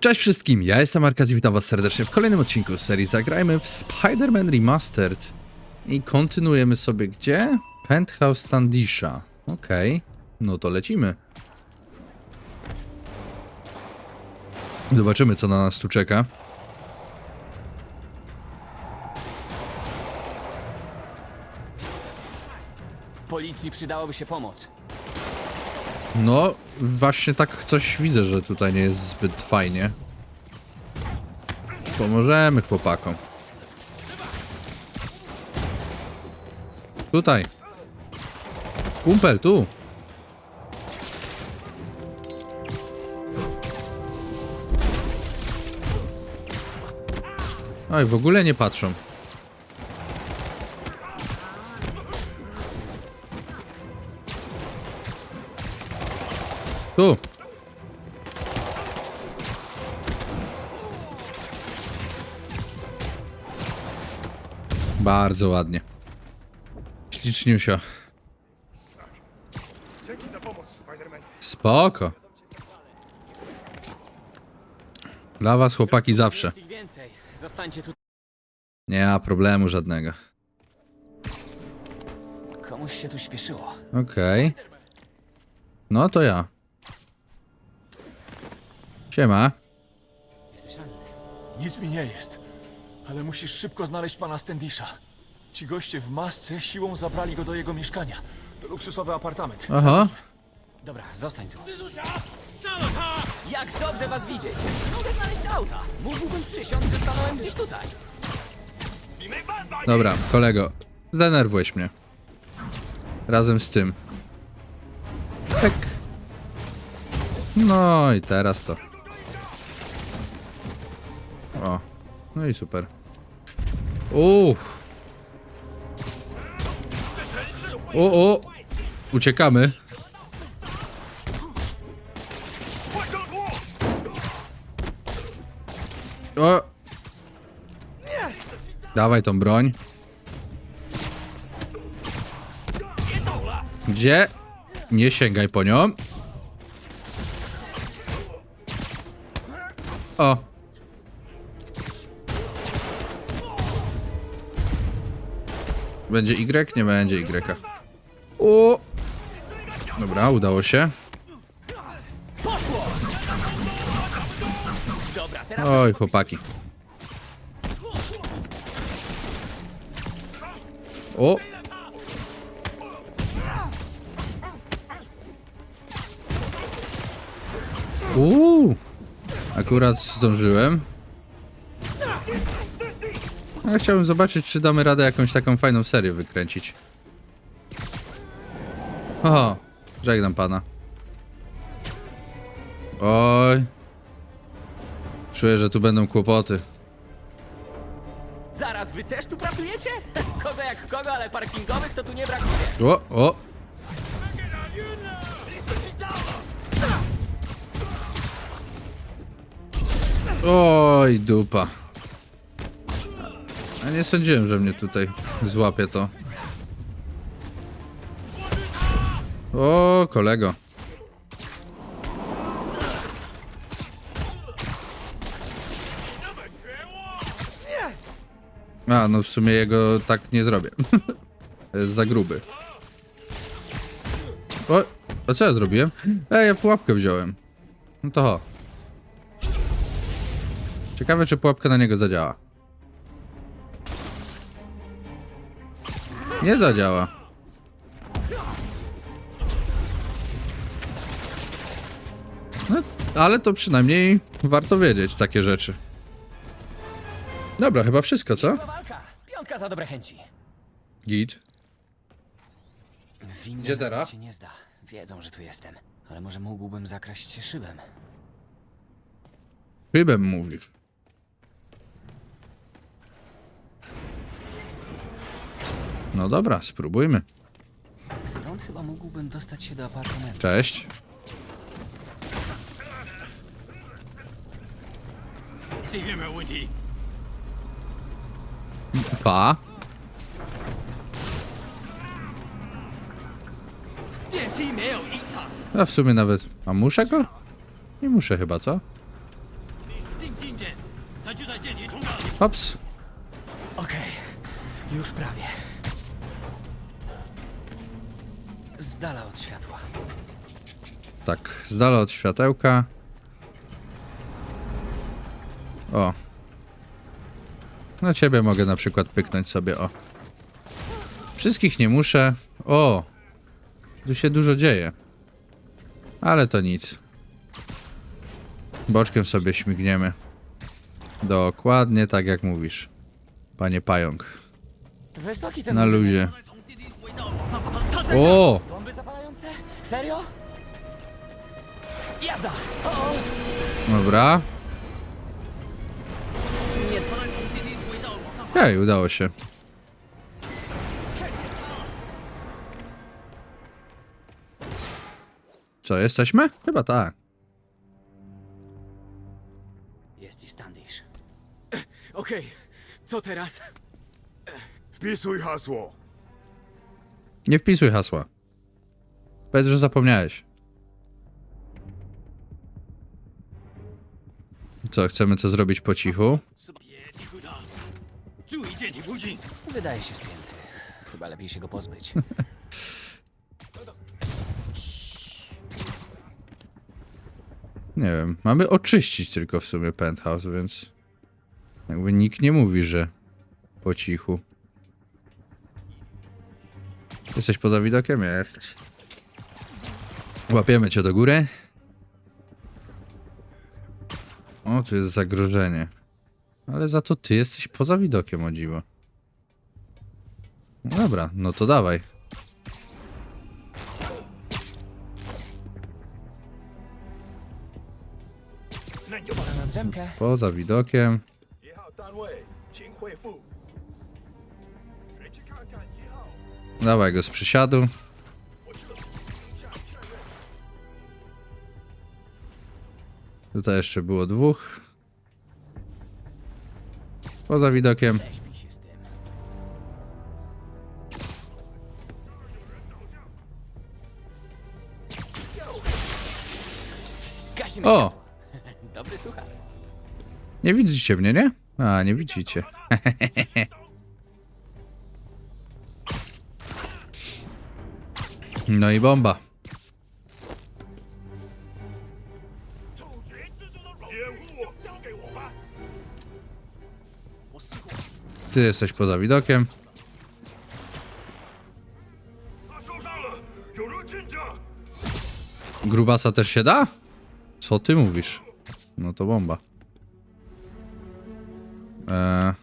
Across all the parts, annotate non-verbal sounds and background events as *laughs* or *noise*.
Cześć wszystkim, ja jestem Arkaz i witam was serdecznie w kolejnym odcinku serii Zagrajmy w Spider-Man Remastered i kontynuujemy sobie gdzie? Penthouse Standisha. Okej, no to lecimy. Zobaczymy co na nas tu czeka. Policji przydałoby się pomoc. No, właśnie tak coś widzę, że tutaj nie jest zbyt fajnie. Pomożemy chłopakom. Tutaj. Kumpel, tu. Oj, w ogóle nie patrzą. Tu. Bardzo ładnie. Śliczniusio. Dzięki za pomoc, Spider-Man. Spoko. Dla was chłopaki zawsze. Nie ma problemu żadnego. Komuś się tu śpieszyło. Okej. No to ja. Siema. Jesteś ranny. Nic mi nie jest, ale musisz szybko znaleźć pana Standisha. Ci goście w masce siłą zabrali go do jego mieszkania. To luksusowy apartament. Aha. Dobra, zostań tu. Jak dobrze was widzieć! Nie mogę znaleźć auta! Mógłbym przysiąc, że stanąłem gdzieś tutaj. Dobra, kolego. Zdenerwujesz mnie. Razem z tym. Pek. No i teraz to. No i super. Uff. O, o. Uciekamy. O. Dawaj tą broń. Gdzie? Nie sięgaj po nią. Będzie Y? Nie będzie Y. O. Dobra, udało się. Oj, chłopaki. O! Uuu! Akurat zdążyłem. Ja chciałbym zobaczyć, czy damy radę jakąś taką fajną serię wykręcić. O! Żegnam pana. Oj. Czuję, że tu będą kłopoty. zaraz wy też tu pracujecie? *laughs* Kogo jak kogo, ale parkingowych to tu nie brakuje. O, o. Oj, dupa. Ja nie sądziłem, że mnie tutaj złapie to. O, kolego. A, no w sumie jego tak nie zrobię. *laughs* Jest za gruby. O, a co ja zrobiłem? Ej, ja pułapkę wziąłem. No to ho. Ciekawe, czy pułapka na niego zadziała. Nie zadziała. No, ale to przynajmniej warto wiedzieć takie rzeczy. Dobra, chyba wszystko, co? Walka. Piątka za dobre chęci. Git. Winda Gdzie teraz? się nie zda. Wiedzą, że tu jestem. Ale może mógłbym zakraść się szybem. Chybem mówisz. No dobra, spróbujmy. Stąd chyba mógłbym dostać się do apartamentu. Cześć. Pa. A w sumie nawet... A muszę go? Nie muszę chyba, co? Ops. Okej, już prawie. Z dala od światła. Tak, z dala od światełka. O. Na ciebie mogę na przykład pyknąć sobie, o. Wszystkich nie muszę. O. Tu się dużo dzieje. Ale to nic. Boczkiem sobie śmigniemy. Dokładnie tak jak mówisz. Panie pająk. Na luzie. O! Bomby zapalające? Serio? Jazda! O. Dobra. Okej, udało się. Co, jesteśmy? Chyba tak. Jest i Standish. Okej, co teraz? Wpisuj hasło. Nie wpisuj hasła. Powiedz, że zapomniałeś. Co, chcemy co zrobić po cichu? Wydaje się spięty. Chyba lepiej się go pozbyć. *laughs* Nie wiem. Mamy oczyścić tylko w sumie penthouse, więc... Jakby nikt nie mówi, że po cichu. Jesteś poza widokiem? Jesteś. Łapiemy cię do góry. O, tu jest zagrożenie. Ale za to ty jesteś poza widokiem, o dziwo. No dobra, no to dawaj. Poza widokiem. Dawaj go z przysiadu. Tutaj jeszcze było dwóch. Poza widokiem. O! Dobry słuchacz. Nie widzicie mnie, nie? A, nie widzicie. *laughs* No i bomba. Ty jesteś poza widokiem. Grubasa też się da? Co ty mówisz? No to bomba. Eee.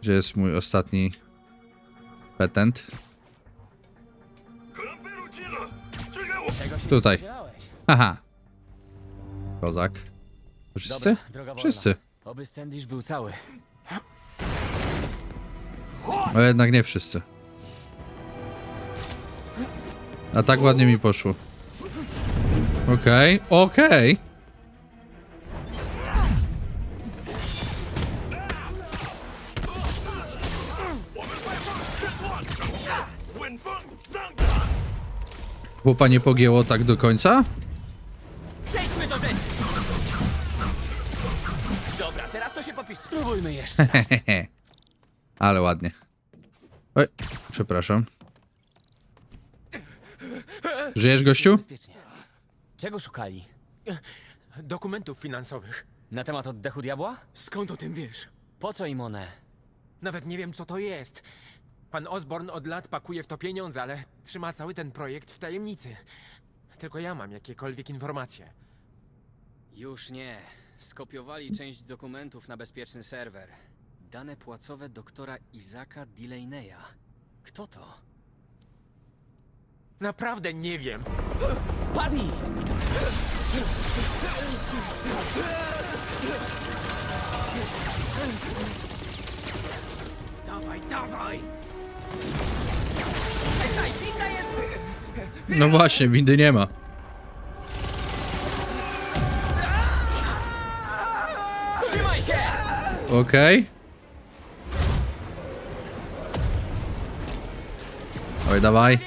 Gdzie jest mój ostatni Petent. Tutaj. Aha. Kozak. Wszyscy? Wszyscy. Oby był cały. No jednak nie wszyscy. A tak ładnie mi poszło. Okej, okay. okej. Okay. Chłopa nie pogięło tak do końca? Przejdźmy do rzeczy! Dobra, teraz to się popisz. Spróbujmy jeszcze *laughs* raz. Hehe. Ale ładnie. Oj, przepraszam. Żyjesz, gościu? Bezpiecznie. Czego szukali? Dokumentów finansowych. Na temat oddechu diabła? Skąd o tym wiesz? Po co im one? Nawet nie wiem, co to jest. Pan Osborn od lat pakuje w to pieniądze, ale trzyma cały ten projekt w tajemnicy. Tylko ja mam jakiekolwiek informacje. Już nie. Skopiowali część dokumentów na bezpieczny serwer. Dane płacowe doktora Izaka Delaney'a. Kto to? Naprawdę nie wiem. Padnij! Dawaj, dawaj! No właśnie, windy nie ma. Trzymaj się! Okej. Oj, dawaj.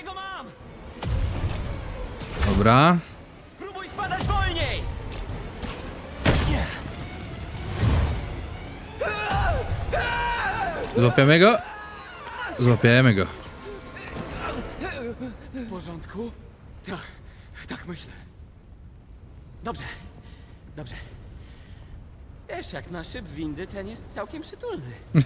Dobra. Spróbuj spadać wolniej! Złapiemy go? Złapiemy go. W porządku? Tak, tak myślę. Dobrze, dobrze. Wiesz, jak na szyb windy, ten jest całkiem przytulny. *laughs*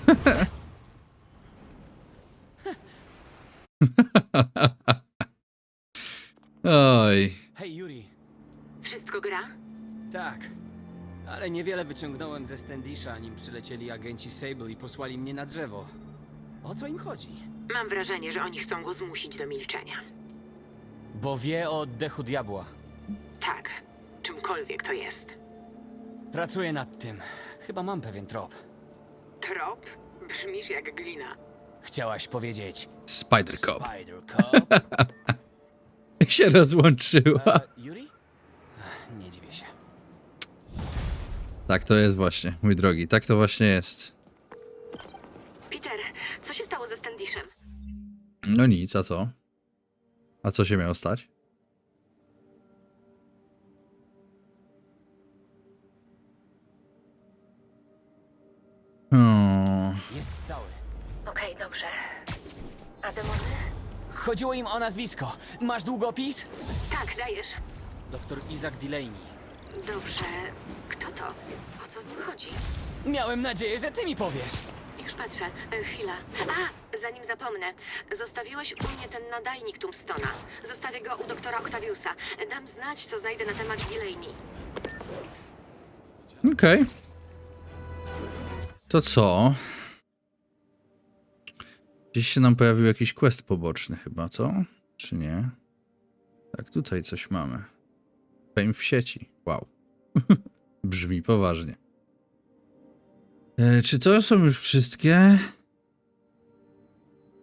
Oj. Hej, Yuri. Wszystko gra? Tak. Ale niewiele wyciągnąłem ze Standisha, nim przylecieli agenci Sable i posłali mnie na drzewo. O co im chodzi? Mam wrażenie, że oni chcą go zmusić do milczenia. Bo wie o oddechu diabła. Tak, czymkolwiek to jest. Pracuję nad tym. Chyba mam pewien trop. Trop? Brzmisz jak glina. Chciałaś powiedzieć Spider Cop. Spider Cop? *laughs* się rozłączyła. E, Yuri? Nie dziwię się. Tak to jest właśnie, mój drogi. Tak to właśnie jest. Peter, co się stało ze Standishem? No nic, a co? A co się miało stać? Hmm. Jest cały. Okej, dobrze. A demony? Chodziło im o nazwisko. Masz długopis? Tak, dajesz. Doktor Isaac Delaney. Dobrze. Kto to? O co z nim chodzi? Miałem nadzieję, że ty mi powiesz. Już patrzę. E, chwila. A, zanim zapomnę. Zostawiłeś u mnie ten nadajnik Tombstona. Zostawię go u doktora Octaviusa. Dam znać, co znajdę na temat Delaney. Okej. To co? Gdzieś się nam pojawił jakiś quest poboczny chyba, co? Czy nie? Tak, tutaj coś mamy. Fame w sieci. Wow. *laughs* Brzmi poważnie. E, czy to są już wszystkie?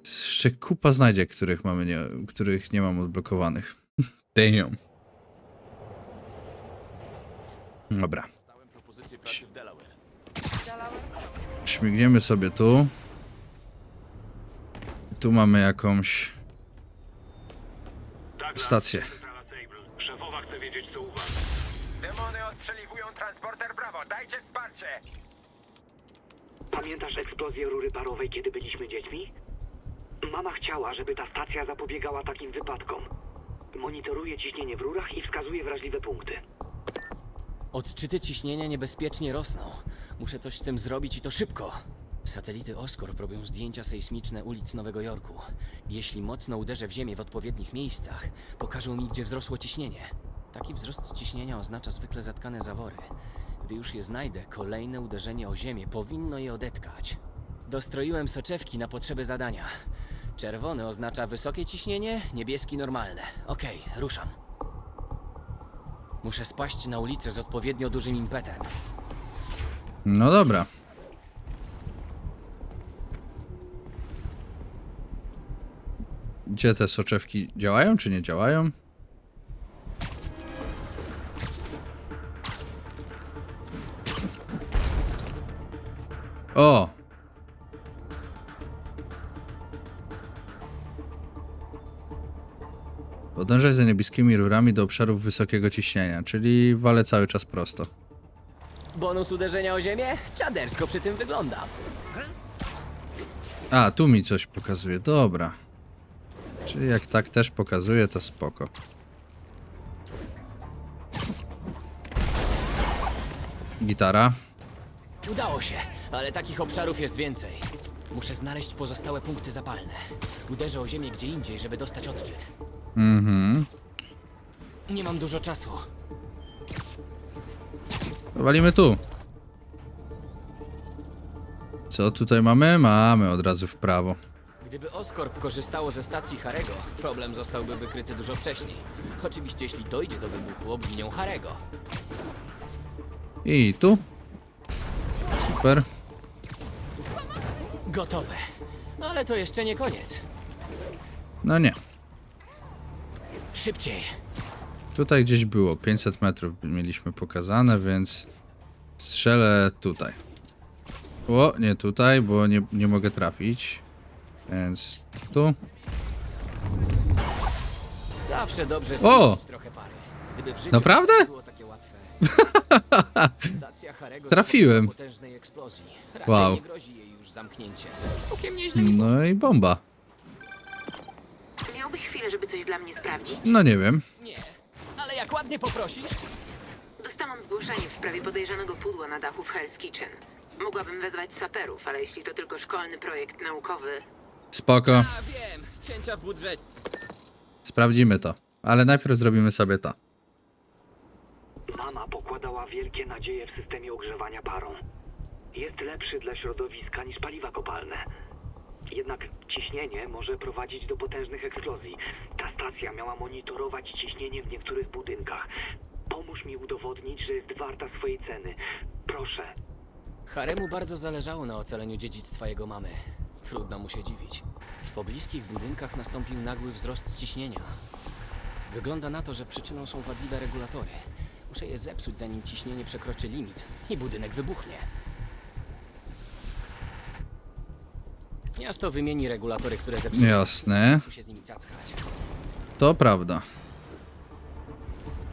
Jeszcze kupa znajdzie, których mamy nie, których nie mam odblokowanych. Damn. Dobra. Śmigniemy sobie tu. Tu mamy jakąś stację. Szefowa chce wiedzieć, co u was. Demony ostrzeliwują transporter Brawo, dajcie wsparcie! Pamiętasz eksplozję rury parowej, kiedy byliśmy dziećmi? Mama chciała, żeby ta stacja zapobiegała takim wypadkom. Monitoruje ciśnienie w rurach i wskazuje wrażliwe punkty. Odczyty ciśnienia niebezpiecznie rosną. Muszę coś z tym zrobić i to szybko. Satelity Oscorp robią zdjęcia sejsmiczne ulic Nowego Jorku. Jeśli mocno uderzę w ziemię w odpowiednich miejscach, pokażą mi, gdzie wzrosło ciśnienie. Taki wzrost ciśnienia oznacza zwykle zatkane zawory. Gdy już je znajdę, kolejne uderzenie o ziemię powinno je odetkać. Dostroiłem soczewki na potrzeby zadania. Czerwony oznacza wysokie ciśnienie, niebieski normalne. Okej, ruszam. Muszę spaść na ulicę z odpowiednio dużym impetem. No dobra. Gdzie te soczewki działają, czy nie działają? O! Podążaj za niebieskimi rurami do obszarów wysokiego ciśnienia, czyli walę cały czas prosto. Bonus uderzenia o ziemię? Czadersko przy tym wygląda. A, tu mi coś pokazuje, dobra. Czyli jak tak też pokazuje, to spoko. Gitara. Udało się, ale takich obszarów jest więcej. Muszę znaleźć pozostałe punkty zapalne. Uderzę o ziemię gdzie indziej, żeby dostać odczyt. Mhm. Nie mam dużo czasu. Walimy tu. Co tutaj mamy? Mamy od razu w prawo. Gdyby Oscorp korzystało ze stacji Harego, problem zostałby wykryty dużo wcześniej. Oczywiście, jeśli dojdzie do wybuchu, obwinią Harego. I tu. Super. Gotowe. Ale to jeszcze nie koniec. No nie. Szybciej. Tutaj gdzieś było. 500 metrów mieliśmy pokazane, więc strzelę tutaj. O, nie tutaj, bo nie, nie mogę trafić. Więc tu. Zawsze dobrze O! trochę pary. Gdyby w życiu Naprawdę? było takie łatwe. *laughs* Stacja Harego Trafiłem. potężnej eksplozji. Raczej Wow. nie grozi jej już zamknięcie. Całkiem nieźle mi No i bomba. Miałbyś chwilę, żeby coś dla mnie sprawdzić? No nie wiem. nie. Ale jak ładnie poprosisz? Dostałam zgłoszenie w sprawie podejrzanego pudła na dachu w Hell's Kitchen. Mogłabym wezwać saperów, ale jeśli to tylko szkolny projekt naukowy... Spoko. A wiem, cięcia w budżecie. Sprawdzimy to. Ale najpierw zrobimy sobie to. Mama pokładała wielkie nadzieje w systemie ogrzewania parą. Jest lepszy dla środowiska niż paliwa kopalne. Jednak ciśnienie może prowadzić do potężnych eksplozji. Ta stacja miała monitorować ciśnienie w niektórych budynkach. Pomóż mi udowodnić, że jest warta swojej ceny. Proszę. Haremu bardzo zależało na ocaleniu dziedzictwa jego mamy. Trudno mu się dziwić. W pobliskich budynkach nastąpił nagły wzrost ciśnienia. Wygląda na to, że przyczyną są wadliwe regulatory. Muszę je zepsuć, zanim ciśnienie przekroczy limit i budynek wybuchnie. Miasto wymieni regulatory, które zepsuły. Jasne. Muszę się z nimi cackać. To prawda.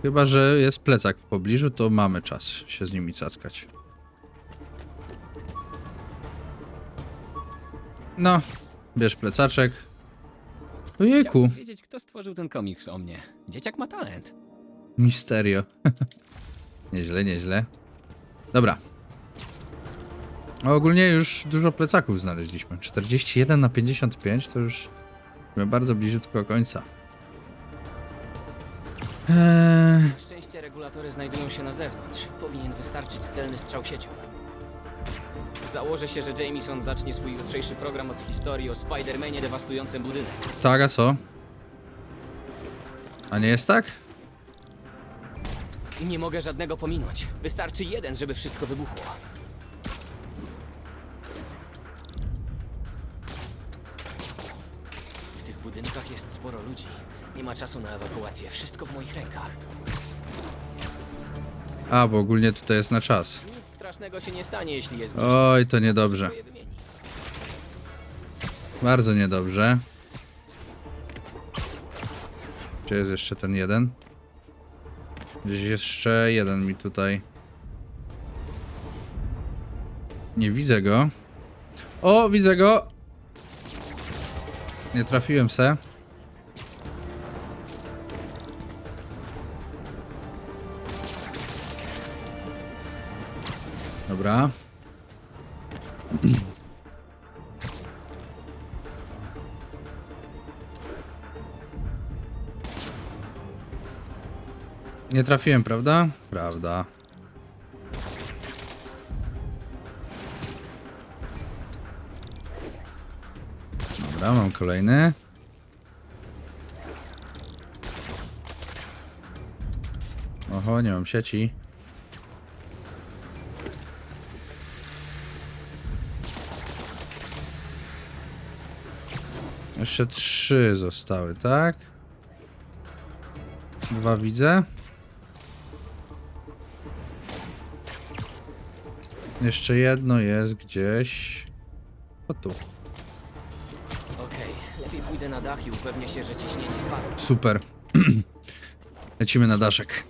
Chyba, że jest plecak w pobliżu, to mamy czas się z nimi cackać. No, bierz plecaczek. Ojejku, Chciałbym wiedzieć, kto stworzył ten komiks o mnie. Dzieciak ma talent. misterio. *laughs* nieźle, nieźle. Dobra. A ogólnie już dużo plecaków znaleźliśmy. 41 na 55 to już bardzo bliziutko końca. Eee, szczęście regulatory znajdują się na zewnątrz. Powinien wystarczyć celny strzał siecią. Założę się, że Jameson zacznie swój jutrzejszy program od historii o Spider-Manie dewastującym budynek. tak, a co? A nie jest tak? Nie mogę żadnego pominąć. Wystarczy jeden, żeby wszystko wybuchło. Ludzi. Nie ma czasu na ewakuację. Wszystko w moich rękach. A, bo ogólnie tutaj jest na czas. Nic strasznego się nie stanie, jeśli jest Oj, to niedobrze. Bardzo niedobrze. Gdzie jest jeszcze ten jeden? Gdzieś jeszcze jeden mi tutaj. Nie widzę go. O, widzę go! Nie trafiłem se. Dobra. Nie trafiłem, prawda? Prawda. Dobra, mam kolejny. Oho, nie mam sieci. Jeszcze trzy zostały, tak? Dwa widzę. Jeszcze jedno jest gdzieś. O tu. Okej, lepiej pójdę na dach i upewnię się, że ciśnienie spadło. Super. *clears throat* Lecimy na daszek.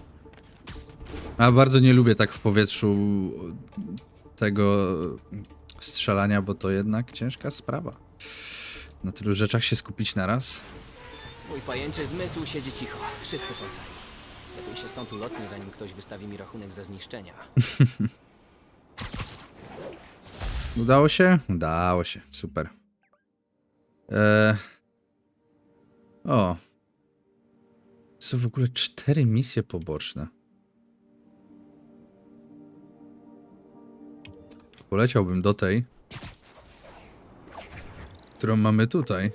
A bardzo nie lubię tak w powietrzu tego strzelania, bo to jednak ciężka sprawa. Na tylu rzeczach się skupić naraz. Mój pajęczy zmysł siedzi cicho. Wszyscy są cali. Lepiej się stąd ulotnię, zanim ktoś wystawi mi rachunek za zniszczenia. *laughs* Udało się? Udało się. Super. Eee... O. To są w ogóle cztery misje poboczne. Poleciałbym do tej, którą mamy tutaj.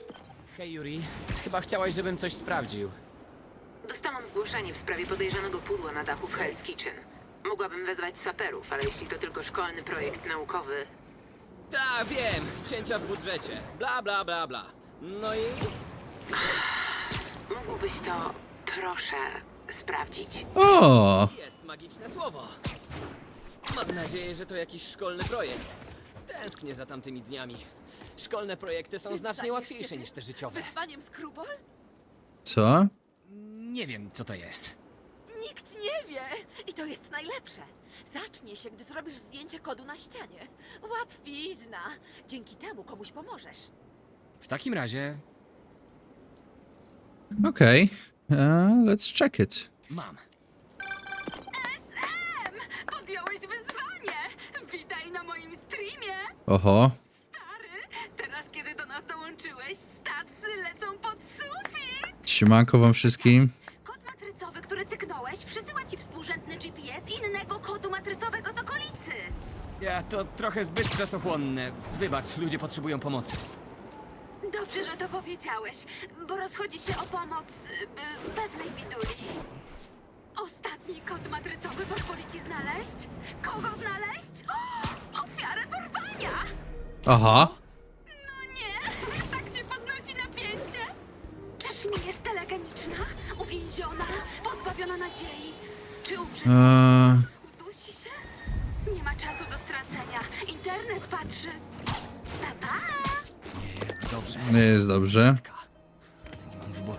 Hej, Yuri. Chyba chciałaś, żebym coś sprawdził. Dostałam zgłoszenie w sprawie podejrzanego pudła na dachu w Hell's Kitchen. Mogłabym wezwać saperów, ale jeśli to tylko szkolny projekt naukowy... Ta, wiem! Cięcia w budżecie. Bla, bla, bla, bla. No i... Mógłbyś to, proszę, sprawdzić? O! Jest magiczne słowo. Mam nadzieję, że to jakiś szkolny projekt. Tęsknię za tamtymi dniami. Szkolne projekty są znacznie łatwiejsze niż te życiowe. Wyzwaniem Skrubol? Co? Nie wiem, co to jest. Nikt nie wie! I to jest najlepsze. Zacznie się, gdy zrobisz zdjęcie kodu na ścianie. Łatwizna. Dzięki temu komuś pomożesz. W takim razie Okej, e, let's check it. mam. Podjąłeś wyzwanie! Witaj na moim streamie! Oho, Stary, teraz kiedy do nas dołączyłeś, stacy lecą pod sufit! Siemanko wam wszystkim. Kod matrycowy, który cyknąłeś, przesyła ci współrzędny GPS innego kodu matrycowego z okolicy. Ja to trochę zbyt czasochłonne. Wybacz, ludzie potrzebują pomocy. Dobrze, że to powiedziałeś, bo rozchodzi się o pomoc y, pewnej biduli. Ostatni kod matrycowy pozwoli ci znaleźć? Kogo znaleźć? O, ofiarę porwania! Aha, pozbawiona nadziei. Czy umrze? eee, Udusi się? Nie ma czasu do stracenia. Internet patrzy. Pa, pa! Nie jest dobrze. nie jest dobrze. Nie mam wyboru.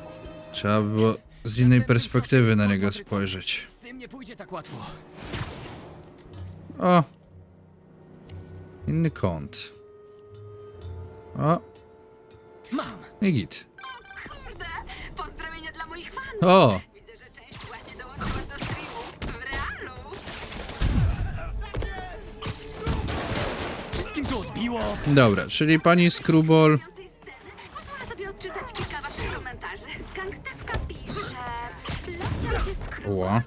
Trzeba było z innej perspektywy na niego spojrzeć. Z tym nie pójdzie tak łatwo. O! Inny kąt. O, Mam! i git. Kurde, pozdrowienia dla moich fanów. O! Pisze... Leciał się skryła. Ła.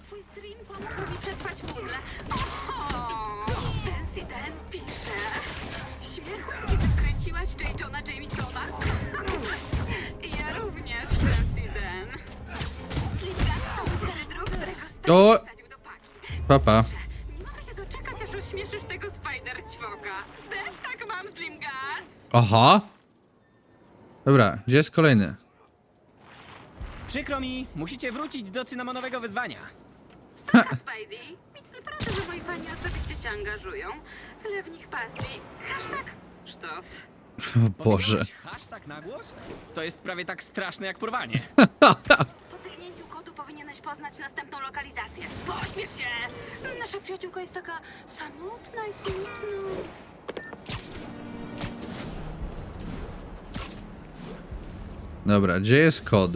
O, Fancy *laughs* Aha! Dobra, gdzie jest kolejny? Przykro mi, musicie wrócić do cynamonowego wyzwania. Spidey, nic naprawdę, że moi fani osobiście cię angażują. Tyle w nich pasji. Hashtag sztos. O Boże. Powiedziałeś Hashtag na głos? To jest prawie tak straszne jak porwanie. *laughs* Po tyknięciu kodu powinieneś poznać następną lokalizację. Pośmiech się! Nasza przyjaciółka jest taka samotna i smutna. Dobra, gdzie jest kod?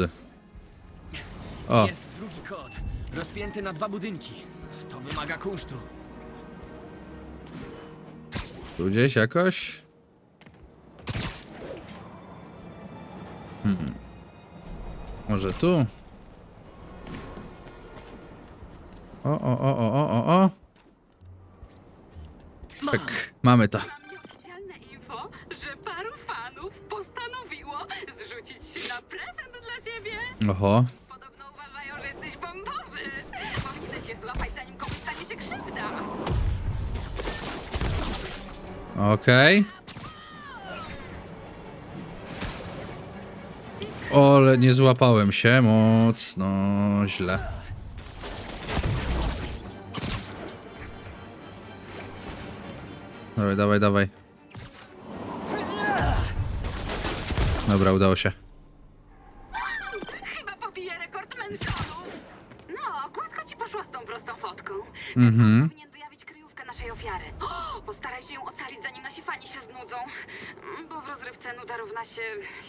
O, Jest drugi kod, rozpięty na dwa budynki. To wymaga kunsztu. tu gdzieś jakoś? Hmm. Może tu? O, o, o, o, o, o, o. Mam! Tak, mamy to. Oho. Podobno uważają, że jesteś bombowy. Powinieneś się złapać, zanim komuś stanie się krzywda. Okej. Ale nie złapałem się mocno źle. Dawaj, dawaj, dawaj. Dobra, udało się. Chyba pobije rekord Mansonów. No, gładko ci poszło z tą prostą fotką. Mhm. Powinien wyjawić kryjówkę naszej ofiary. O, *gasps* postaraj się ją ocalić, zanim nasi fani się znudzą. Mm, Bo w rozrywce nuda równa się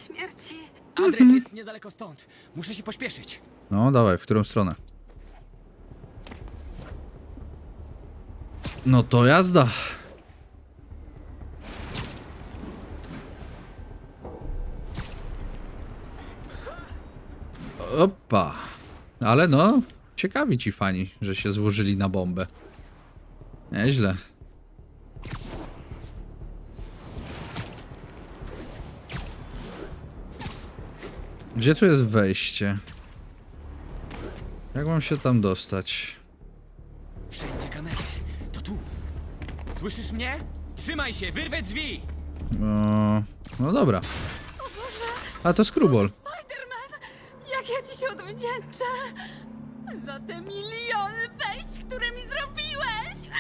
śmierci. Adres jest niedaleko stąd. Muszę się pośpieszyć. No, dawaj, w którą stronę? No to jazda. Opa. Ale no, ciekawi ci fani, że się złożyli na bombę. Nieźle. Gdzie tu jest wejście? Jak mam się tam dostać? Wszędzie kamery. To tu. Słyszysz mnie? Trzymaj się, wyrwę drzwi! No, no dobra. A to Screwball. Spiderman! Jak ja ci się odwdzięczę! Za te miliony wejść, które mi zrobiłeś!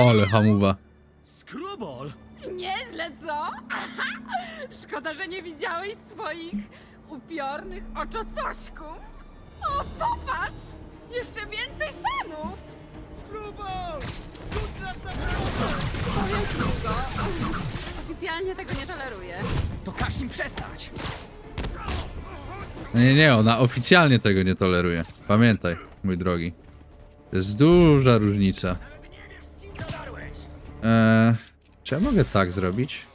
Ale hamuwa. Skrubol! Nieźle, co? *laughs* Szkoda, że nie widziałeś swoich upiornych oczocośków. O, popatrz! Jeszcze więcej fanów! Oficjalnie tego nie toleruję. To każ im przestać! Nie, nie, ona oficjalnie tego nie toleruje. Pamiętaj, mój drogi. To jest duża różnica. Eee, czy ja mogę tak zrobić?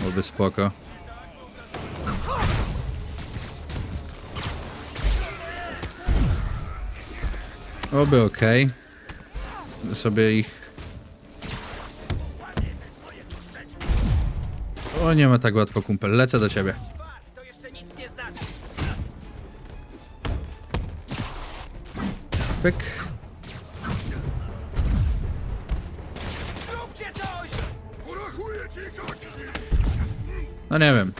Byłoby spoko. Oby. Okay. sobie ich... O, nie ma tak łatwo, kumpel. Lecę do ciebie. Pyk. No nie wiem.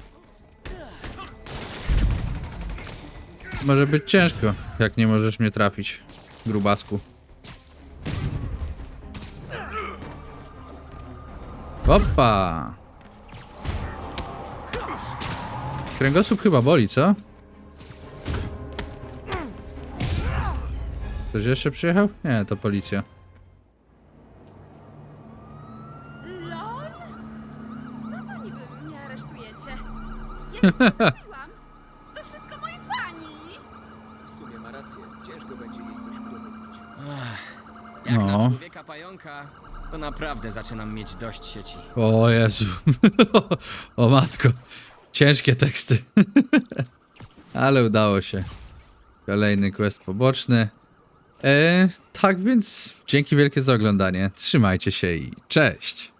Może być ciężko, jak nie możesz mnie trafić, grubasku. Opa! Kręgosłup chyba boli, co? Ktoś jeszcze przyjechał? Nie, to policja. LOL? Za co niby mnie aresztujecie? *laughs* Ja nic nie zrobiłam. To wszystko moi fani. W sumie ma rację. Ciężko będzie jej coś udowodnić. Jak Jak No. na człowieka pająka, to naprawdę zaczynam mieć dość sieci. O Jezu. *laughs* o matko. Ciężkie teksty. *laughs* Ale udało się. Kolejny quest poboczny. E, tak więc dzięki wielkie za oglądanie. Trzymajcie się i cześć.